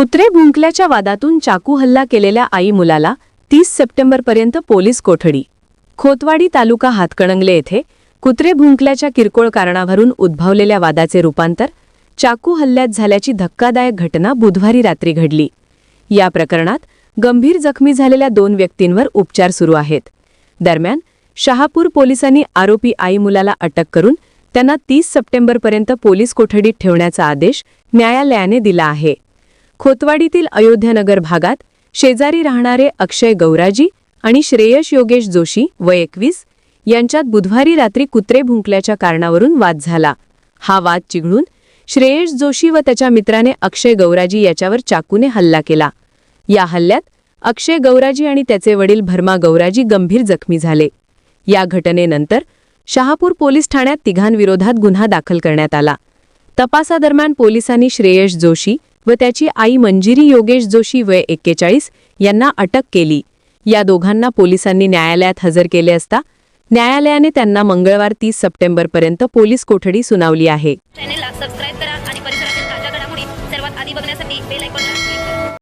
कुत्रे भुंकल्याच्या वादातून चाकू हल्ला केलेल्या आई मुलाला तीस सप्टेंबरपर्यंत पोलीस कोठडी. खोतवाडी तालुका हातकणंगले येथे कुत्रे भुंकल्याच्या किरकोळ कारणावरून उद्भवलेल्या वादाचे रूपांतर चाकू हल्ल्यात झाल्याची धक्कादायक घटना बुधवारी रात्री घडली. या प्रकरणात गंभीर जखमी झालेल्या दोन व्यक्तींवर उपचार सुरू आहेत. दरम्यान शहापूर पोलिसांनी आरोपी आई मुलाला अटक करून त्यांना तीस सप्टेंबरपर्यंत पोलीस कोठडीत ठेवण्याचा आदेश न्यायालयाने दिला आहे. खोतवाडीतील अयोध्यानगर भागात शेजारी राहणारे अक्षय गौराजी आणि श्रेयश योगेश जोशी व एकवीस यांच्यात बुधवारी रात्री कुत्रे भुंकल्याच्या कारणावरून वाद झाला. हा वाद चिघळून श्रेयश जोशी व त्याच्या मित्राने अक्षय गौराजी याच्यावर चाकूने हल्ला केला. या हल्ल्यात अक्षय गौराजी आणि त्याचे वडील भरमा गौराजी गंभीर जखमी झाले. या घटनेनंतर शहापूर पोलीस ठाण्यात तिघांविरोधात गुन्हा दाखल करण्यात आला. तपासादरम्यान पोलिसांनी श्रेयश जोशी व त्याची आई मंजिरी योगेश जोशी वय एक्केचाळीस यांना अटक केली. या दोघांना पोलिसांनी न्यायालयात हजर केले असता न्यायालयाने त्यांना मंगळवार तीस सप्टेंबरपर्यंत पोलीस कोठडी सुनावली आहे.